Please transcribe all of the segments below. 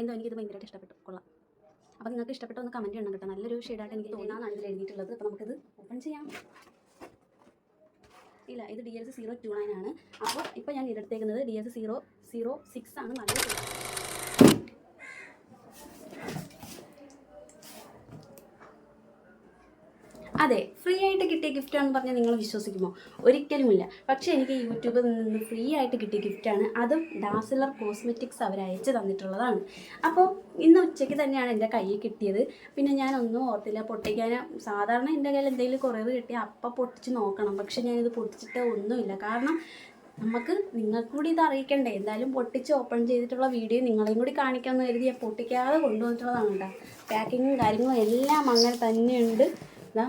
എന്തോ എനിക്കിത് ഭയങ്കരമായിട്ട് ഇഷ്ടപ്പെട്ടു. കൊള്ളാം. അപ്പോൾ നിങ്ങൾക്ക് ഇഷ്ടപ്പെട്ടോ ഒന്ന് കമന്റ് ചെയ്യണം കേട്ടോ. നല്ലൊരു ഷെയ്ഡായിട്ട് എനിക്ക് തോന്നാന്നാണ് ഇതിൽ എഴുതിയിട്ടുള്ളത്. അപ്പോൾ നമുക്കിത് ഓപ്പൺ ചെയ്യാം. ഇല്ല ഇത് D S zero two nine ആണ്. അപ്പോൾ ഇപ്പോൾ ഞാൻ ഇതെടുത്തേക്കുന്നത് D S zero zero six ആണ്. നല്ല അതെ ഫ്രീ ആയിട്ട് കിട്ടിയ ഗിഫ്റ്റ് ആണെന്ന് പറഞ്ഞാൽ നിങ്ങൾ വിശ്വസിക്കുമോ? ഒരിക്കലുമില്ല. പക്ഷേ എനിക്ക് യൂട്യൂബിൽ നിന്ന് ഫ്രീ ആയിട്ട് കിട്ടിയ ഗിഫ്റ്റാണ് അതും ഡാസിലർ കോസ്മെറ്റിക്സ് അവർ അയച്ചു തന്നിട്ടുള്ളതാണ്. അപ്പോൾ ഇന്ന് ഉച്ചയ്ക്ക് തന്നെയാണ് എന്റെ കയ്യിൽ കിട്ടിയത്. പിന്നെ ഞാൻ ഒന്നും ഓർത്തില്ല. പൊട്ടിക്കാൻ സാധാരണ എന്റെ കയ്യിൽ എന്തെങ്കിലും കുറേ കിട്ടിയാൽ അപ്പം പൊട്ടിച്ച് നോക്കണം. പക്ഷേ ഞാനിത് പൊട്ടിച്ചിട്ട് ഒന്നുമില്ല. കാരണം നമുക്ക് നിങ്ങൾക്കൂടി കൂടി ഇത് അറിയിക്കണ്ടേ? എന്തായാലും പൊട്ടിച്ച് ഓപ്പൺ ചെയ്തിട്ടുള്ള വീഡിയോ നിങ്ങളെയും കൂടി കാണിക്കാമെന്ന് കരുതി പൊട്ടിക്കാതെ കൊണ്ടുവന്നിട്ടുള്ളതാണ് കേട്ടോ. പാക്കിങ്ങും കാര്യങ്ങളും എല്ലാം അങ്ങനെ തന്നെയുണ്ട്. ഇതാ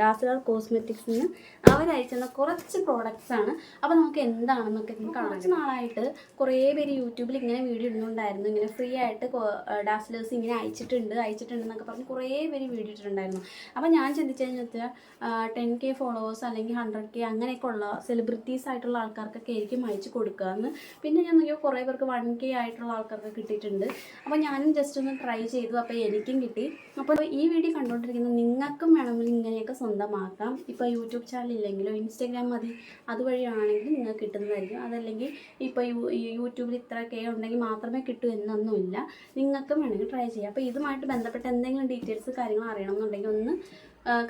ഡാസിലർ കോസ്മെറ്റിക്സിൽ നിന്ന് അവരയച്ചുന്ന കുറച്ച് പ്രോഡക്റ്റ്സ് ആണ്. അപ്പോൾ നമുക്ക് എന്താണെന്നൊക്കെ നമുക്ക് കുറച്ച് നാളായിട്ട് കുറേ പേര് യൂട്യൂബിൽ ഇങ്ങനെ വീഡിയോ ഇടുന്നുണ്ടായിരുന്നു. ഇങ്ങനെ ഫ്രീ ആയിട്ട് ഡാസിലേഴ്സ് ഇങ്ങനെ അയച്ചിട്ടുണ്ട് അയച്ചിട്ടുണ്ട് എന്നൊക്കെ പറഞ്ഞ് കുറേ പേര് വീഡിയോ ഇട്ടിട്ടുണ്ടായിരുന്നു. അപ്പോൾ ഞാൻ ചിന്തിച്ചു കഴിഞ്ഞാൽ ടെൻ കെ ഫോളോവേഴ്സ് അല്ലെങ്കിൽ ഹൺഡ്രഡ് കെ അങ്ങനെയൊക്കെ ഉള്ള സെലിബ്രിറ്റീസ് ആയിട്ടുള്ള ആൾക്കാർക്കൊക്കെ ആയിരിക്കും അയച്ചു കൊടുക്കുക എന്ന്. പിന്നെ ഞാൻ നോക്കിയാൽ കുറേ പേർക്ക് വൺ കെ ആയിട്ടുള്ള ആൾക്കാർക്ക് കിട്ടിയിട്ടുണ്ട്. അപ്പോൾ ഞാനും ജസ്റ്റ് ഒന്ന് ട്രൈ ചെയ്തു. അപ്പോൾ എനിക്കും കിട്ടി. അപ്പോൾ ഈ വീഡിയോ കണ്ടുകൊണ്ടിരിക്കുന്ന നിങ്ങൾക്കും വേണമെങ്കിൽ ഇങ്ങനെയൊക്കെ സ്വന്തമാക്കാം. ഇപ്പോൾ യൂട്യൂബ് ചാനൽ ഇല്ലെങ്കിലോ ഇൻസ്റ്റാഗ്രാം മതി അതുവഴിയാണെങ്കിൽ നിങ്ങൾക്ക് കിട്ടുന്നതായിരിക്കും. അതല്ലെങ്കിൽ ഇപ്പോൾ യൂട്യൂബിൽ ഇത്ര കെ ഉണ്ടെങ്കിൽ മാത്രമേ കിട്ടൂ എന്നൊന്നുമില്ല. നിങ്ങൾക്കും വേണമെങ്കിൽ ട്രൈ ചെയ്യാം. അപ്പോൾ ഇതുമായിട്ട് ബന്ധപ്പെട്ട എന്തെങ്കിലും ഡീറ്റെയിൽസ് കാര്യങ്ങൾ അറിയണമെന്നുണ്ടെങ്കിൽ ഒന്ന്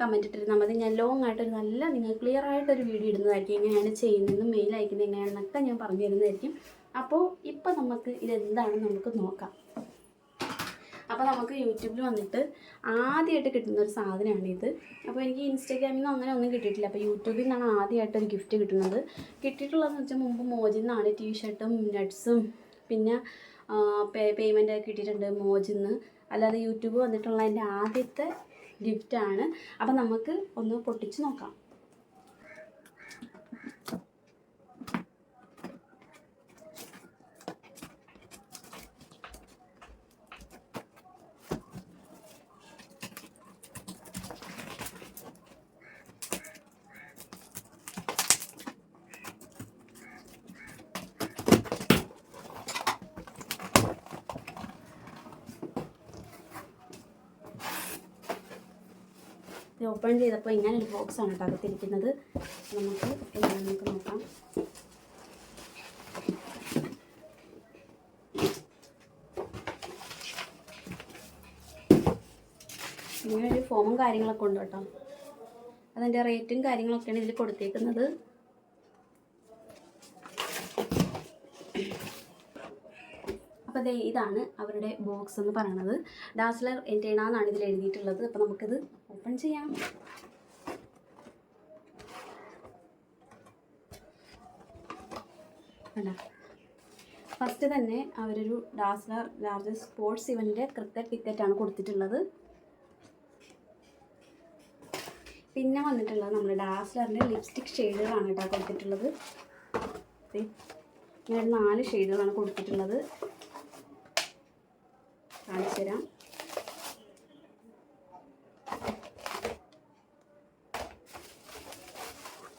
കമന്റ് ഇട്ടിരുന്നാൽ മതി. ഞാൻ ലോങ് ആയിട്ടൊരു നല്ല നിങ്ങൾ ക്ലിയർ ആയിട്ടൊരു വീഡിയോ ഇടുന്നതായിരിക്കും. എങ്ങനെയാണ് ചെയ്യുന്നതെന്നും മെയിൽ അയക്കുന്നത് എങ്ങനെയാണെന്നൊക്കെ ഞാൻ പറഞ്ഞു തരുന്നതായിരിക്കും. അപ്പോൾ ഇപ്പോൾ നമുക്ക് ഇതെന്താണെന്ന് നമുക്ക് നോക്കാം. അപ്പോൾ നമുക്ക് യൂട്യൂബിൽ വന്നിട്ട് ആദ്യമായിട്ട് കിട്ടുന്ന ഒരു സാധനമാണ് ഇത്. അപ്പോൾ എനിക്ക് ഇൻസ്റ്റാഗ്രാമിൽ നിന്ന് അങ്ങനെ ഒന്നും കിട്ടിയിട്ടില്ല. അപ്പോൾ യൂട്യൂബിൽ നിന്നാണ് ആദ്യമായിട്ട് ഒരു ഗിഫ്റ്റ് കിട്ടുന്നത്. കിട്ടിയിട്ടുള്ളതെന്ന് വെച്ചാൽ മുമ്പ് മോജിൽ നിന്നാണ് ടീഷർട്ടും നട്ട്സും പിന്നെ പേ പേയ്മെന്റ് ഒക്കെ കിട്ടിയിട്ടുണ്ട് മോജിൽ നിന്ന്. അല്ലാതെ യൂട്യൂബ് വന്നിട്ടുള്ള എന്റെ ആദ്യത്തെ ഗിഫ്റ്റാണ് അപ്പോൾ നമുക്ക് ഒന്ന് പൊട്ടിച്ച് നോക്കാം. ഇത് ഓപ്പൺ ചെയ്തപ്പോൾ ഇങ്ങനെ ഒരു ബോക്സാണ് കേട്ടോ അകത്തിരിക്കുന്നത്. നമുക്ക് നമുക്ക് നോക്കാം. ഇങ്ങനെ ഒരു ഫോമും കാര്യങ്ങളൊക്കെ ഉണ്ട് കേട്ടോ. അതിന്റെ റേറ്റും കാര്യങ്ങളൊക്കെയാണ് ഇതിൽ കൊടുത്തേക്കുന്നത്. അപ്പോൾ ദേ ഇതാണ് അവരുടെ ബോക്സ് എന്ന് പറയുന്നത് ഡാസ്ലർ എന്റേണ എന്നാണ് ഇതിൽ എഴുതിയിട്ടുള്ളത്. അപ്പോൾ നമുക്കിത് ഓപ്പൺ ചെയ്യാം. കണ്ടോ? ഫസ്റ്റ് തന്നെ അവരൊരു ഡാസ്ലർ ലാർജ് സ്പോർട്സ് ഇവന്റിന്റെ ക്രിക്കറ്റ് ടിക്കറ്റാണ് കൊടുത്തിട്ടുള്ളത്. പിന്നെ വന്നിട്ടുള്ളത് നമ്മുടെ ഡാസ്ലറിന്റെ ലിപ്സ്റ്റിക് ഷെയ്ഡുകളാണ് കേട്ടോ കൊടുത്തിട്ടുള്ളത്. ഇങ്ങനെ നാല് ഷെയ്ഡുകളാണ് കൊടുത്തിട്ടുള്ളത്. കാണിച്ചു തരാം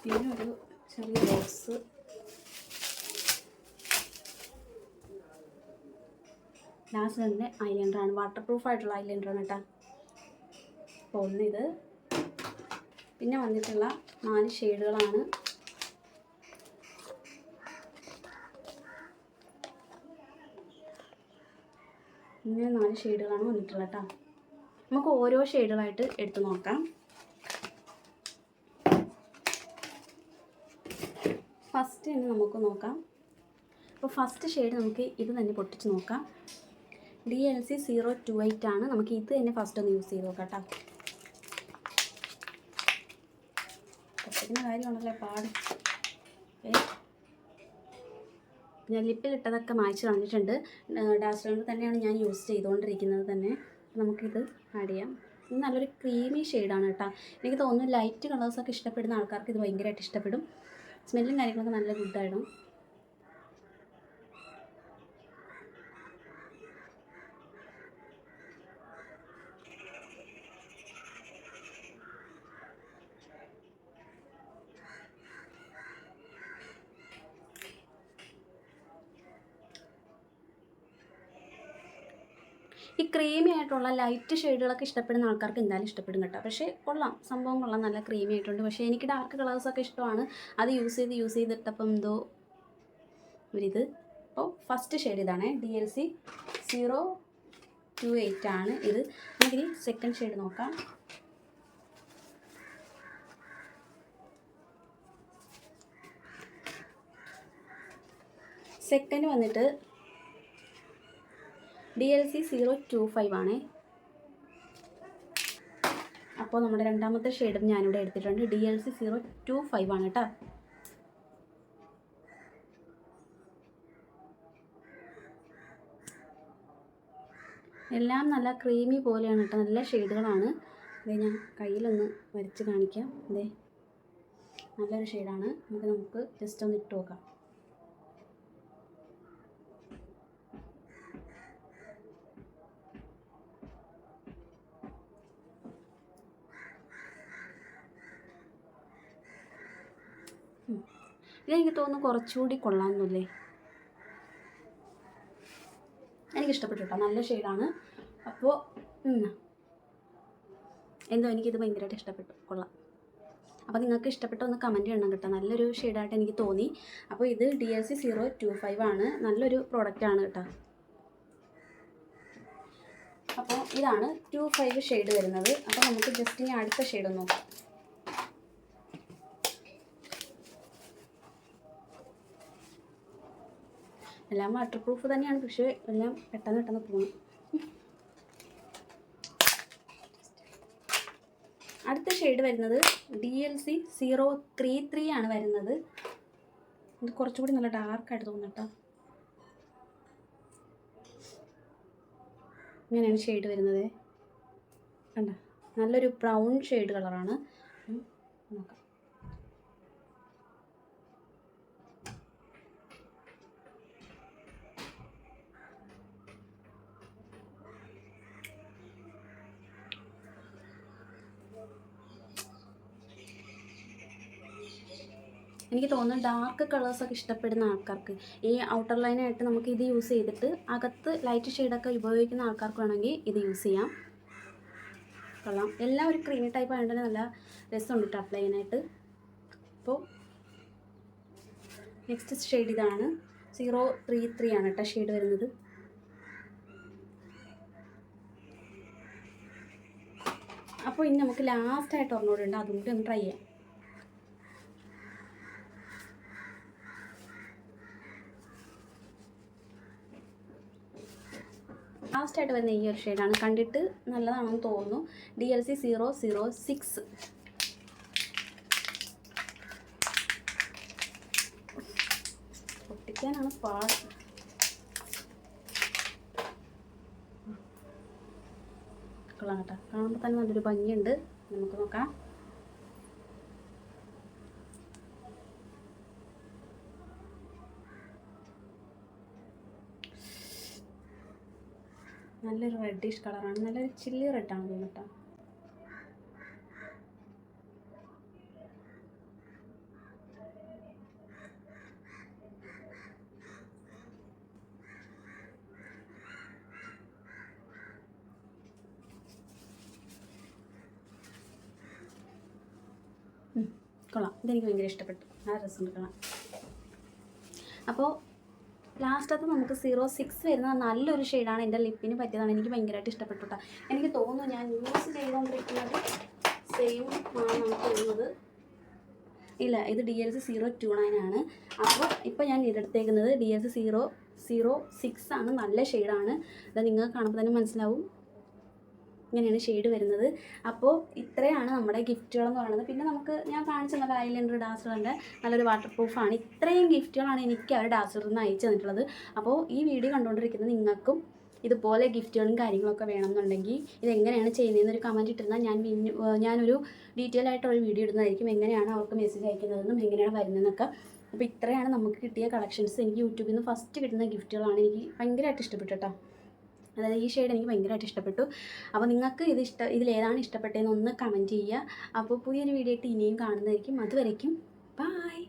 പിന്നെ ഒരു ചെറിയ ബോക്സ് ലാസ്റ്റ് ഐലൈനറാണ് വാട്ടർ പ്രൂഫ് ആയിട്ടുള്ള ഐലൈനറാണ് കേട്ടോ. അപ്പോൾ ഒന്നിത്. പിന്നെ വന്നിട്ടുള്ള നാല് ഷെയ്ഡുകളാണ് ഇങ്ങനെ നാല് ഷെയ്ഡുകളാണ് വന്നിട്ടുള്ളത് കേട്ടോ. നമുക്ക് ഓരോ ഷെയ്ഡുകളായിട്ട് എടുത്ത് നോക്കാം. ഫസ്റ്റ് തന്നെ നമുക്ക് നോക്കാം. അപ്പോൾ ഫസ്റ്റ് ഷെയ്ഡ് നമുക്ക് ഇത് തന്നെ പൊട്ടിച്ച് നോക്കാം. D L C zero two eight ആണ്. നമുക്ക് ഇത് തന്നെ ഫസ്റ്റ് ഒന്ന് യൂസ് ചെയ്ത് നോക്കാം കേട്ടോ. പൊട്ടിക്കുന്ന കാര്യമാണല്ലേ പാട്. ഏ? ഞാൻ ലിപ്പിലിട്ടതൊക്കെ മായ്ച്ച് കളഞ്ഞിട്ടുണ്ട്. ഡാസ്ലറിൽ തന്നെയാണ് ഞാൻ യൂസ് ചെയ്തുകൊണ്ടിരിക്കുന്നത് തന്നെ. നമുക്കിത് ആഡ് ചെയ്യാം. ഇത് നല്ലൊരു ക്രീമി ഷെയ്ഡാണ് കേട്ടോ. എനിക്ക് തോന്നുന്നു ലൈറ്റ് കളേഴ്സൊക്കെ ഇഷ്ടപ്പെടുന്ന ആൾക്കാർക്ക് ഇത് ഭയങ്കരമായിട്ട് ഇഷ്ടപ്പെടും. സ്മെല്ലും കാര്യങ്ങളൊക്കെ നല്ല ഗുഡായിരുന്നു ഈ ക്രീമി ആയിട്ടുള്ള ലൈറ്റ് ഷെയ്ഡുകളൊക്കെ ഇഷ്ടപ്പെടുന്ന ആൾക്കാർക്ക് എന്തായാലും ഇഷ്ടപ്പെടും കേട്ടോ. പക്ഷേ കൊള്ളാം. സംഭവം കൊള്ളാം. നല്ല ക്രീമി ആയിട്ടുണ്ട്. പക്ഷേ എനിക്ക് ഡാർക്ക് കളേഴ്സൊക്കെ ഇഷ്ടമാണ്. അത് യൂസ് ചെയ്ത് യൂസ് ചെയ്തിട്ടപ്പം എന്തോ ഒരിത്. അപ്പോൾ ഫസ്റ്റ് ഷെയ്ഡ് ഇതാണ്. D L C zero two eight ആണ് ഇത്. നമുക്കിനി സെക്കൻഡ് ഷെയ്ഡ് നോക്കാം. സെക്കൻഡ് വന്നിട്ട് D L C zero two five ആണേ. അപ്പോൾ നമ്മുടെ രണ്ടാമത്തെ ഷെയ്ഡ് ഞാനിവിടെ എടുത്തിട്ടുണ്ട്. D L C zero two five ആണ് കേട്ടോ എല്ലാം നല്ല ക്രീമി പോലെയാണ് കേട്ടോ നല്ല ഷെയ്ഡുകളാണ്. അതെ ഞാൻ കയ്യിലൊന്ന് വരച്ച് കാണിക്കാം. അതെ നല്ലൊരു ഷെയ്ഡാണ്. നമുക്ക് നമുക്ക് ജസ്റ്റ് ഒന്ന് ഇട്ട് നോക്കാം. ഇതെനിക്ക് തോന്നുന്നു കുറച്ചുകൂടി കൊള്ളാമെന്നല്ലേ? എനിക്ക് എനിക്കിഷ്ടപ്പെട്ടു കേട്ടോ നല്ല ഷെയ്ഡാണ്. അപ്പോൾ എന്തോ എനിക്കിത് ഭയങ്കരമായിട്ട് ഇഷ്ടപ്പെട്ടു. കൊള്ളാം. അപ്പോൾ നിങ്ങൾക്ക് ഇഷ്ടപ്പെട്ട ഒന്ന് കമന്റ് ചെയ്യണം കേട്ടോ. നല്ലൊരു ഷെയ്ഡായിട്ട് എനിക്ക് തോന്നി. അപ്പോൾ ഇത് D L C zero two five ആണ്. നല്ലൊരു പ്രോഡക്റ്റാണ് കേട്ടോ. അപ്പോൾ ഇതാണ് ടു ഫൈവ് ഷെയ്ഡ് വരുന്നത്. അപ്പോൾ നമുക്ക് ജസ്റ്റ് ഇനി അടുത്ത ഷെയ്ഡ് നോക്കാം. എല്ലാം വാട്ടർ പ്രൂഫ് തന്നെയാണ്. പക്ഷേ എല്ലാം പെട്ടെന്ന് പെട്ടെന്ന് പോകും അടുത്ത ഷെയ്ഡ് വരുന്നത് D L C zero three three ആണ് വരുന്നത്. ഇത് കുറച്ചുകൂടി നല്ല ഡാർക്കായിട്ട് തോന്നുന്നു കേട്ടോ ഇങ്ങനെയാണ് ഷെയ്ഡ് വരുന്നത്. കണ്ട? നല്ലൊരു ബ്രൗൺ ഷെയ്ഡ് കളറാണ് നോക്കാം. എനിക്ക് തോന്നുന്നു ഡാർക്ക് കളേഴ്സൊക്കെ ഇഷ്ടപ്പെടുന്ന ആൾക്കാർക്ക്. ഈ ഔട്ടർ ലൈനായിട്ട് നമുക്ക് ഇത് യൂസ് ചെയ്തിട്ട് അകത്ത് ലൈറ്റ് ഷെയ്ഡൊക്കെ ഉപയോഗിക്കുന്ന ആൾക്കാർക്ക് വേണമെങ്കിൽ ഇത് യൂസ് ചെയ്യാം. കൊള്ളാം. എല്ലാം ഒരു ക്രീമി ടൈപ്പ് ആയതുകൊണ്ട് തന്നെ നല്ല രസമുണ്ട് കേട്ടോ അപ്ലൈ ചെയ്യാനായിട്ട് അപ്പോൾ നെക്സ്റ്റ് ഷെയ്ഡ് ഇതാണ്. സീറോ ത്രീ ത്രീ ആണ് കേട്ടോ ഷെയ്ഡ് വരുന്നത്. അപ്പോൾ ഇനി നമുക്ക് ലാസ്റ്റായിട്ട് ഒരെണ്ണോടെ ഉണ്ട്. അതും കൂടി ഒന്ന് ട്രൈ ചെയ്യാം. ലാസ്റ്റായിട്ട് വരുന്ന ഈ ഒരു ഷെയ്ഡാണ് കണ്ടിട്ട് നല്ലതാണെന്ന് തോന്നുന്നു. D L C zero zero six പൊട്ടിക്കാനാണ് പാട്. കൊള്ളാം കേട്ടോ. കാണുമ്പോൾ തന്നെ നല്ലൊരു ഭംഗിയുണ്ട്. നമുക്ക് നോക്കാം. നല്ലൊരു റെഡിഷ് കളറാണ് നല്ലൊരു ചില്ലി റെഡാണ് ഉം, കൊള്ളാം. ഇതെനിക്ക് ഭയങ്കര ഇഷ്ടപ്പെട്ടു. ആ രസമുണ്ട് കൊള്ളാം. അപ്പോൾ ലാസ്റ്റത്തെ നമുക്ക് സീറോ സിക്സ് വരുന്ന നല്ലൊരു ഷെയ്ഡാണ് എന്റെ ലിപ്പിന് പറ്റിയതാണ്. എനിക്ക് ഭയങ്കരമായിട്ട് ഇഷ്ടപ്പെട്ടു എനിക്ക് തോന്നുന്നു ഞാൻ യൂസ് ചെയ്തുകൊണ്ടിരിക്കുന്നത് സെയിം ആണ് നമുക്ക് തോന്നുന്നത് ഇല്ല ഇത് D L C zero two nine ആണ്. അപ്പോൾ ഇപ്പോൾ ഞാൻ ഇതെടുത്തേക്കുന്നത് D L C zero zero six ആണ്. നല്ല ഷെയ്ഡാണ്. അത് നിങ്ങൾക്ക് കാണുമ്പോൾ തന്നെ മനസ്സിലാവും. ഇങ്ങനെയാണ് ഷെയ്ഡ് വരുന്നത്. അപ്പോൾ ഇത്രയാണ് നമ്മുടെ ഗിഫ്റ്റുകളെന്ന് പറയുന്നത്. പിന്നെ നമുക്ക് ഞാൻ കാണിച്ച നല്ല ഐലൻഡർ ഡാസറിന്റെ നല്ലൊരു വാട്ടർ പ്രൂഫാണ് ഇത്രയും ഗിഫ്റ്റുകളാണ് എനിക്ക് അവർ ഡാസറിൽ നിന്ന് അയച്ചു തന്നിട്ടുള്ളത്. അപ്പോൾ ഈ വീഡിയോ കണ്ടുകൊണ്ടിരിക്കുന്ന നിങ്ങൾക്കും ഇതുപോലെ ഗിഫ്റ്റുകളും കാര്യങ്ങളൊക്കെ വേണമെന്നുണ്ടെങ്കിൽ ഇതെങ്ങനെയാണ് ചെയ്യുന്നതെന്നൊരു കമന്റ് ഇട്ടിരുന്നാൽ ഞാൻ ഞാനൊരു ഡീറ്റെയിൽ ആയിട്ടുള്ള വീഡിയോ ഇടുന്നതായിരിക്കും എങ്ങനെയാണ് അവർക്ക് മെസ്സേജ് അയക്കുന്നതെന്നും എങ്ങനെയാണ് വരുന്നതെന്നൊക്കെ. അപ്പോൾ ഇത്രയാണ് നമുക്ക് കിട്ടിയ കളക്ഷൻസ് എനിക്ക് യൂട്യൂബിൽ നിന്ന് ഫസ്റ്റ് കിട്ടുന്ന ഗിഫ്റ്റുകളാണ് എനിക്ക് ഭയങ്കരമായിട്ട് ഇഷ്ടപ്പെട്ടു കേട്ടോ. അതായത് ഈ ഷെയ്ഡ് എനിക്ക് ഭയങ്കരമായിട്ട് ഇഷ്ടപ്പെട്ടു. അപ്പോൾ നിങ്ങൾക്ക് ഇത് ഇഷ്ട ഇതിലേതാണ് ഇഷ്ടപ്പെട്ടതെന്ന് ഒന്ന് കമന്റ് ചെയ്യുക. അപ്പോൾ പുതിയൊരു വീഡിയോ ആയിട്ട് ഇനിയും കാണുന്നതായിരിക്കും. അതുവരയ്ക്കും ബായ്